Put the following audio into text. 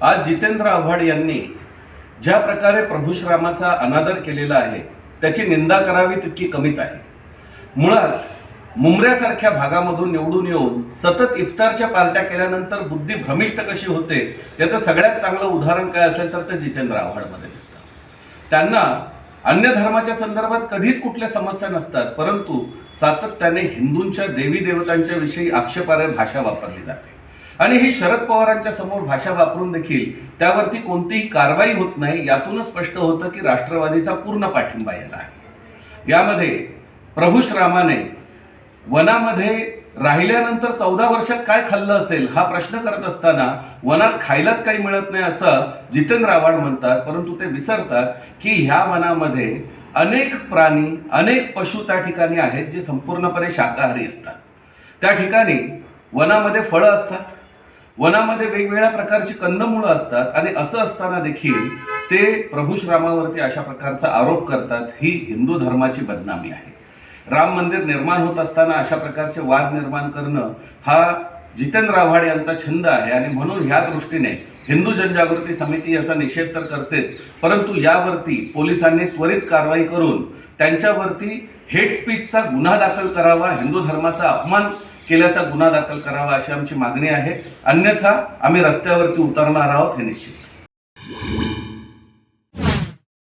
आज जितेंद्र आव्हाड यांनी ज्या प्रकारे प्रभुश्रामाचा अनादर केलेला आहे त्याची निंदा करावी तितकी कमीच आहे. मुळात मुंबऱ्यासारख्या भागामधून निवडून येऊन सतत इफ्तारच्या पार्ट्या केल्यानंतर बुद्धी भ्रमिष्ट कशी होते याचं सगळ्यात चांगलं उदाहरण काय असेल तर ते जितेंद्र आव्हाडमध्ये दिसतं. त्यांना अन्य धर्माच्या संदर्भात कधीच कुठल्या समस्या नसतात परंतु सातत्याने हिंदूंच्या देवी देवतांच्या विषयी आक्षेपार्ह भाषा वापरली जाते. आणि ही शरद पवारांच्या समोर भाषा वापरून देखील त्यावरती कोणतीही कारवाई होत नाही यातूनच स्पष्ट होतं की राष्ट्रवादीचा पूर्ण पाठिंबा याला आहे. यामध्ये प्रभू रामाने वनामध्ये राहिल्यानंतर चौदा वर्षात काय खाल्लं असेल हा प्रश्न करत असताना वनात खायलाच काही मिळत नाही असं जितेंद्र आव्हाड म्हणतात परंतु ते विसरतात की ह्या वनामध्ये अनेक प्राणी अनेक पशु त्या ठिकाणी आहेत जे संपूर्णपणे शाकाहारी असतात. त्या ठिकाणी वनामध्ये फळं असतात. वनामध्ये वेगवेगळ्या प्रकारची कंदमुळं असतात आणि असं असताना देखील ते प्रभू श्रामावरती अशा प्रकारचा आरोप करतात ही हिंदू धर्माची बदनामी आहे. राम मंदिर निर्माण होत असताना अशा प्रकारचे वाद निर्माण करणं हा जितेंद्र आव्हाड यांचा छंद आहे आणि म्हणून ह्या दृष्टीने हिंदू जनजागृती समिती याचा निषेध तर करतेच परंतु यावरती पोलिसांनी त्वरित कारवाई करून त्यांच्यावरती हेट स्पीचचा गुन्हा दाखल करावा हिंदू धर्माचा अपमान केल्याचा गुन्हा दाखल करावा अशी आमची मागणी आहे. अन्यथा आम्ही रस्त्यावरती उतरणार आहोत हे निश्चित.